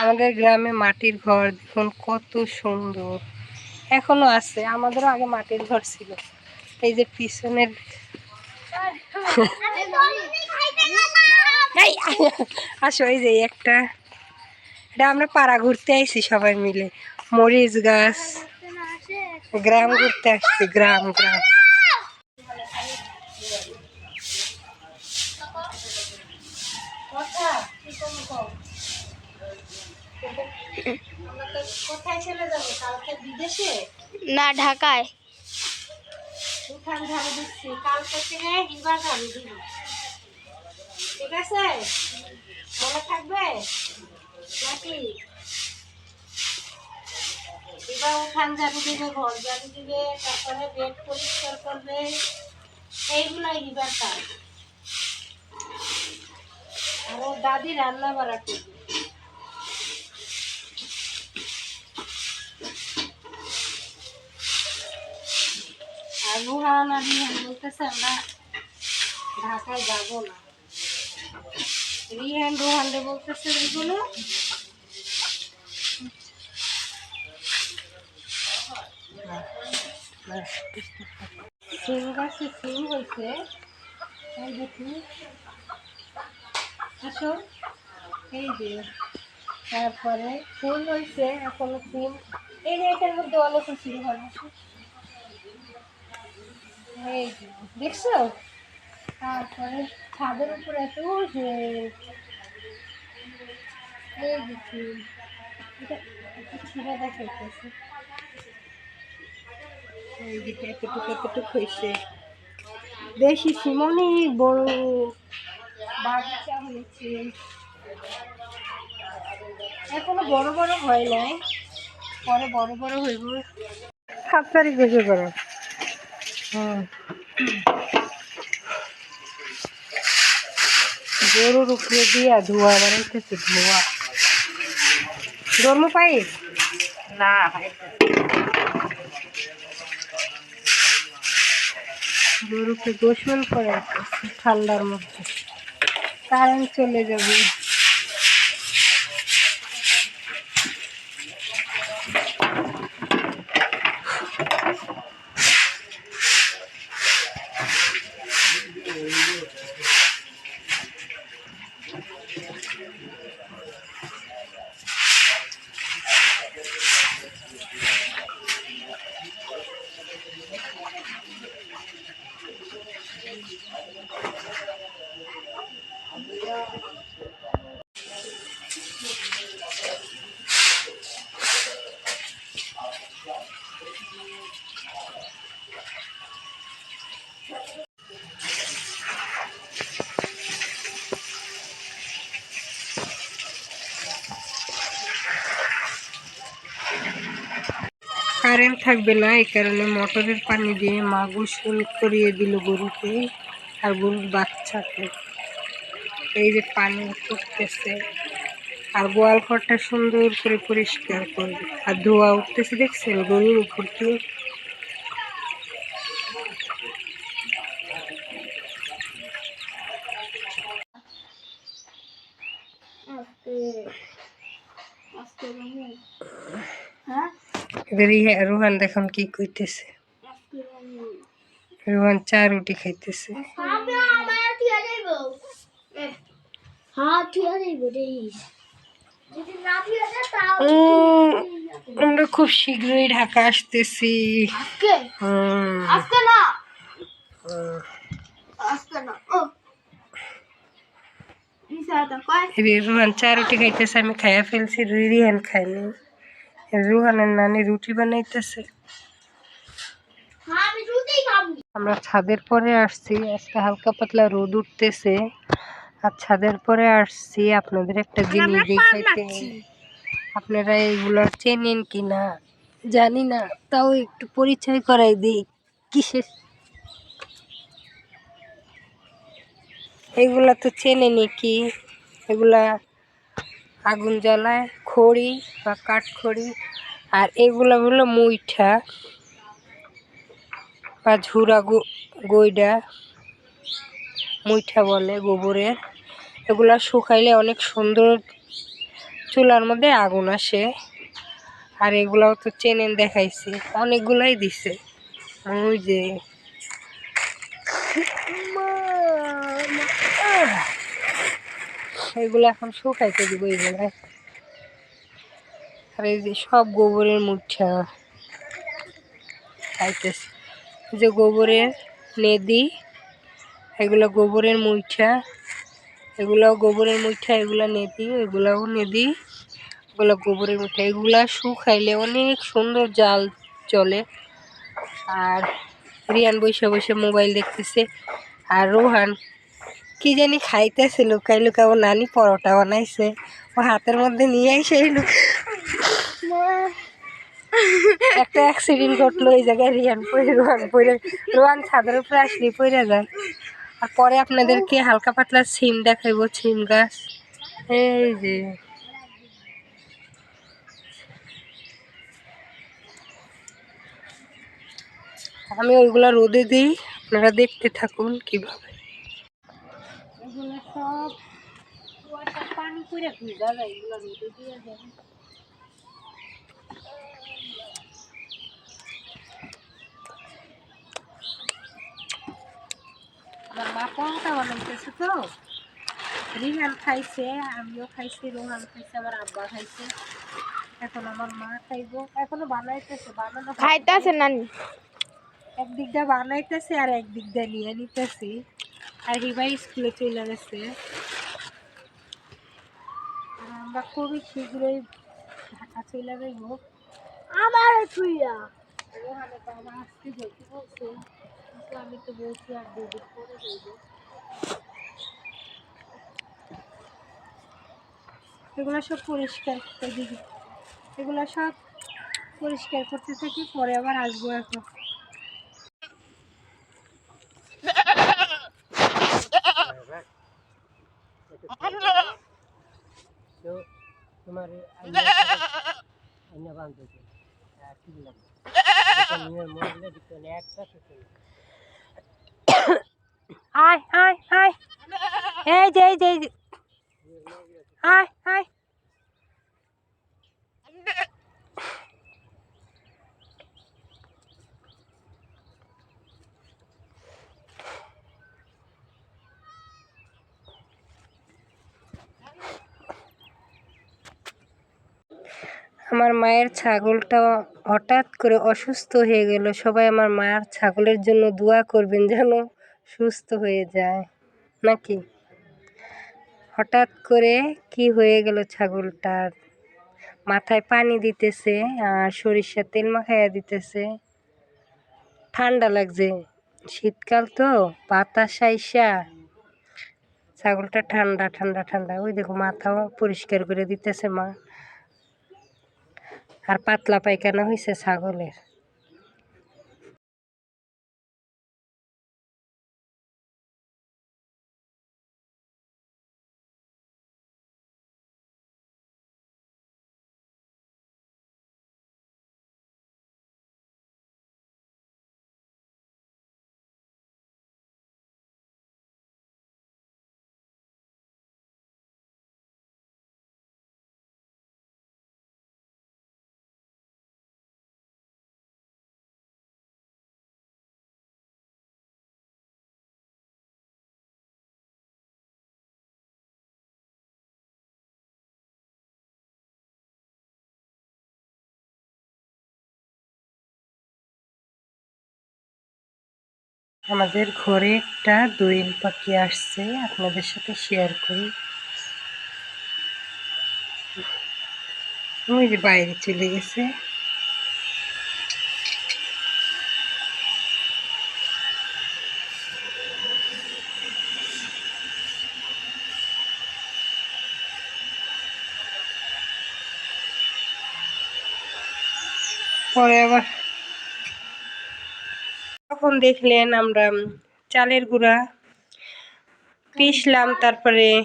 আমাদের গ্রামে মাটির ঘর, দেখুন কত সুন্দর। এখনও আছে, আমাদেরও আগে মাটির ঘর ছিল। এই যে পিছনের আসো, এই যে একটা। এটা আমরা পাড়া ঘুরতে আইছি সবাই মিলে। মরিচ গাছ। গ্রাম ঘুরতে আসছি, গ্রাম গ্রাম। কোথায় চলে যাব? কালকে বিদেশে? না ঢাকায়। উঠান ঝাড়ু দিচ্ছি। কালকে থেকে হিবার ঝাড়ু দিব। ঠিক আছে? মনে থাকবে? নাকি? এবার উঠান ঝাড়ু দিবে ঘর ঝাড়ু দিবে তারপরে বেড পরিষ্কার করবে। এইগুলাই হিবার কাজ। আর দাদি রান্না বাড়া করবে। বলতেছে ঢাকায় না। সিম গাছে সিম হয়েছে। দেখি আসো। এই যে, তারপরে ফুল হয়েছে, এখনও সিম এই যে এটার মধ্যে অনেক সিম হয়। এই দেখছ? তারপরে ছাদের উপরে উঠে এই দেখি একটু ছিঁড়ে দেখাইতেছে। এই দিকে এতটুকু এতটুকু হয়েছে বেশি সিমনি বড় বাগিচা হয়েছে। এখনও বড় বড় হয় নাই। পরে বড় বড় হইব। সাত তারিখ বেশি করো। গরুর উপরে দিয়া ধোয়া বানাইতেছে, ধোয়া। ধর্ম পাই না গরুকে গোসল করে ঠান্ডার মধ্যে। কারেন্ট চলে যাবে। কারেন্ট থাকবে না, এই কারণে মোটরের পানি দিয়ে মা গোসল করিয়ে দিল গরুকে আর গরুর বাচ্চাকে। এই যে পানি উঠতেছে আর গোয়াল ঘরটা সুন্দর করে পরিষ্কার করবে। আর ধোয়া উঠতেছে দেখছেন গরুর উপর দিয়ে? এবার ইহা রোহান দেখুন কি কইতেছে রোহান চা রুটি খাইতেছে হ্যাঁ ঠিক আছে যদি না ঠিক আছে তাও উম, আমরা খুব শীঘ্রই ঢাকা আসতেছি আজকে হুম, আজকে না হুম। আজকে না ও নিশাটা কয় এই যে রোহান চা রুটি খাইতেছে আমি খাইয়া ফেলছি রিহান খাইনি রোহানের নানি রুটি বানাইতেছে। আমরা ছাদের পরে আসছি আজকে হালকা পাতলা রোদ উঠতেছে। আর ছাদের পরে আসছি আপনাদের একটা জিনিস দেখাইতে। আপনারা এইগুলো চেনেন কি না জানি না তাও একটু পরিচয় করাই দিই। কিসের? এগুলা তো চেনেনি কি? এগুলা আগুন জ্বালায়, খড়ি বা কাঠ খড়ি আর এগুলো হলো মুইঠা বা ঝুরা গইডা, মুইঠা বলে গোবরের। এগুলা শুকাইলে অনেক সুন্দর চুলার মধ্যে আগুন আসে। আর এগুলাও তো চেনেন দেখাইছি, অনেকগুলাই দিছে। ওই যে এগুলো এখন শুকাইতে দিব এগুলো আর এই যে সব গোবরের মুঠা খাইতেছে। যে গোবরের নেদি এগুলো গোবরের মুইঠা এগুলাও গোবরের মুইঠা এগুলা নেদি এগুলাও নেদি এগুলো গোবরের মুঠা, এগুলা শুকাইলে অনেক সুন্দর জাল চলে। আর রিয়ান বসে বসে মোবাইল দেখতেছে। আর রোহান কি জানি খাইতেছে লুকাই লুকাই ও নানি পরোটা বানাইছে। ও হাতের মধ্যে নিয়ে এসে একটা অ্যাক্সিডেন্ট ঘটলো, এই জায়গায় রিয়ান পরে রোহান পরে রোহান ছাদের উপরে আসলে পড়ে যায় আর পরে আপনাদেরকে হালকা পাতলা সিম দেখাইবো, সিম গাছ। এই যে। আমি ওইগুলা রোদে দিই, আপনারা দেখতে থাকুন কীভাবে এগুলো সব রিহান খাইছে আমিও খাইছি রোহান খাইছে আমার আব্বা খাইছে এখন আমার মা খাইবো এখনও বানাইতেছে বানানো খাইতেছে নানি? একদিক দিয়ে বানাইতেছে আর একদিক দিয়ে নিয়ে নিতেছি। আর হিবাই স্কুলে চলে গেছে। আমরা খুবই শীঘ্রই ঢাকা চলে যাইব আমার ছুইয়া। ওখানে তো আমার আসতে যেতে বলছে। কিন্তু আমি তো বলছি আর দুদিন পরে যাইব। এগুলো সব পরিষ্কার করতে দিবি। এগুলো সব পরিষ্কার করতে থাকি পরে আবার আসব এখন তো তোমার আইনা বান্ধব ঠিক লাগে আয় আয় আয় এই যে এই যে। আয় আয় আমার মায়ের ছাগলটা হঠাৎ করে অসুস্থ হয়ে গেল। সবাই আমার মায়ের ছাগলের জন্য দোয়া করবেন যেন সুস্থ হয়ে যায়। নাকি? হঠাৎ করে কি হয়ে গেল ছাগলটার? মাথায় পানি দিতেছে আর সরিষার তেল মাখাইয়া দিতেছে। ঠান্ডা লাগছে। শীতকাল তো, বাতাস আইসা। ছাগলটা ঠান্ডা ঠান্ডা ঠান্ডা। ওই দেখো মাথাও পরিষ্কার করে দিতেছে মা। আর পাতলা পায়খানা হয়েছে ছাগলের। আমাদের ঘরে একটা দোয়েল পাখি আসছে, আপনাদের সাথে শেয়ার করি। ওই যে বাইরে চলে গেছে। পরে আবার তখন দেখলেন আমরা চালের গুঁড়া পিষলাম তারপরে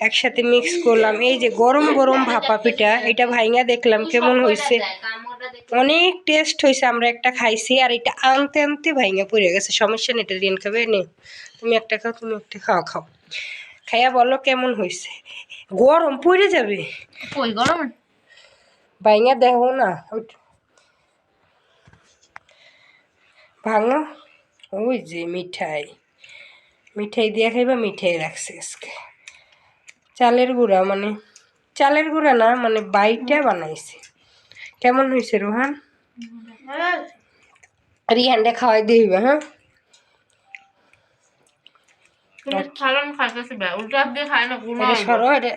একসাথে মিক্স করলাম। এই যে গরম গরম ভাপা পিঠা এটা ভাইঙা দেখলাম কেমন হয়েছে অনেক টেস্ট হয়েছে আমরা একটা খাইছি আর এটা আনতে আনতে ভাইঙা পড়ে গেছে। সমস্যা নেই এটা খাবে নে। তুমি একটা খাও তুমি একটা খাও খাও। খাইয়া বলো কেমন হয়েছে গরম পড়ে যাবে। গরম? বাইঙা দেখো না ওই- ভাঙো? ওই যে মিঠাই। মিঠাই দিয়ে খাইবা মিঠাই রাখছে আজকে। চালের গুঁড়া মানে চালের গুঁড়া না মানে বাইটা বানাইছে। কেমন হয়েছে রোহান? রিহানটা খাওয়াই দিইবা হ্যাঁ?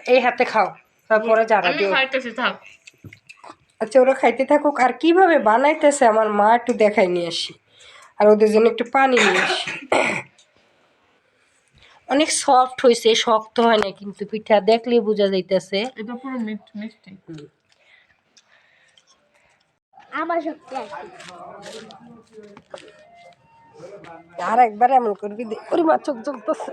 এই হাতে খাও তারপরে যারা আচ্ছা ওরা খাইতে থাকুক। আর কীভাবে বানাইতেছে? আমার মা একটু দেখাই নিয়ে আসি। আর ওদের জন্য একটু পানি নিয়ে অনেক সফট হয়েছে শক্ত হয় না কিন্তু পিঠা দেখলে বোঝা যাইতেছে। এটা পুরো মিষ্টি মিষ্টি। আমার শক্তি আর একবার এমন করবি ওরে মা চোখ জ্বলতেছে।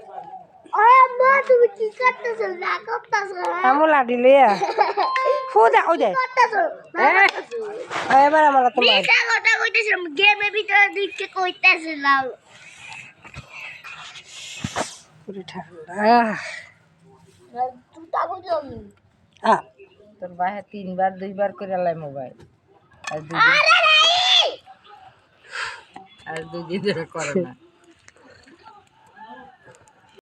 মা তুমি কি করতেছো? না করতেছো। আমল ওই দে। এবার আমার তো কইতেছিলাম গেমের ভিতরে দিকে কইতেছিলাম পুরো ঠান্ডা। তুতা কইলাম আহ তোর বাহে তিনবার দুইবার করে লাই মোবাইল। আর দুই আরে দুই দিন করে না।